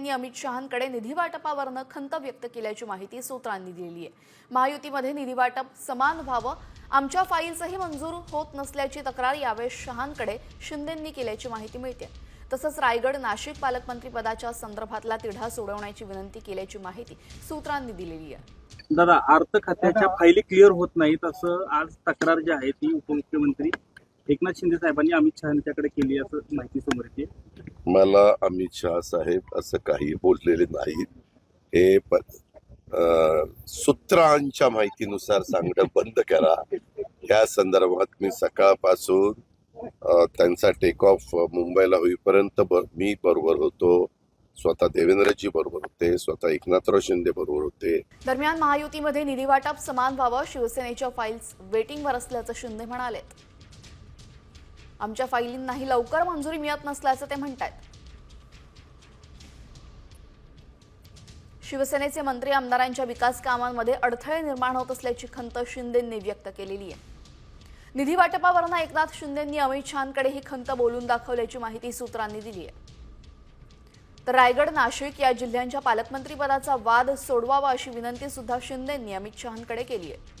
यांनी अमित शहांकडे निधी वाटपावरनं खंत व्यक्त केल्याची माहिती सूत्रांनी दिली आहे. महायुतीमध्ये निधी वाटप समान व्हावं आमच्या फाईल्सही मंजूर होत नसल्याची तक्रार यावेळेस शहांकडे शिंदेंनी केल्याची माहिती मिळते. तसंच रायगड नाशिक पालकमंत्री पदाच्या संदर्भातला तिढा सोडवण्याची विनंती केल्याची माहिती सूत्रांनी दिलेली आहे. दादा अर्थ खात्याच्या फायली क्लिअर होत नाहीत असं आज तक्रार जी आहे ती उपमुख्यमंत्री एकनाथ शिंदे साहेबांनी अमित शहा यांच्याकडे केली असं माहिती समोर येते. मला अमित शहा साहेब असं काही बोललेले नाहीत. हे प- सूत्रांच्या माहितीनुसार सांगणं बंद करा. या संदर्भात मी सकाळपासून त्यांचा टेक ऑफ मुंबईला होईपर्यंत ब- मी बरोबर होतो. स्वतः देवेंद्रजी बरोबर होते. स्वतः एकनाथराव शिंदे बरोबर होते. दरम्यान महायुतीमध्ये निधी वाटप समान व्हावं शिवसेनेच्या फाईल्स वेटिंगवर असल्याचं शिंदे म्हणाले आमच्या फाईलींनाही लवकर मंजुरी मिळत नसल्याचं ते म्हणतायत. शिवसेनेचे मंत्री आमदारांच्या विकास कामांमध्ये अडथळे निर्माण होत असल्याची खंत शिंदेंनी व्यक्त केलेली आहे. निधी वाटपावरनं एकनाथ शिंदेंनी अमित शहांकडे ही खंत बोलून दाखवल्याची माहिती सूत्रांनी दिली आहे. तर रायगड नाशिक या जिल्ह्यांच्या पालकमंत्रीपदाचा वाद सोडवावा अशी विनंती सुद्धा शिंदेंनी अमित शहांकडे केली आहे.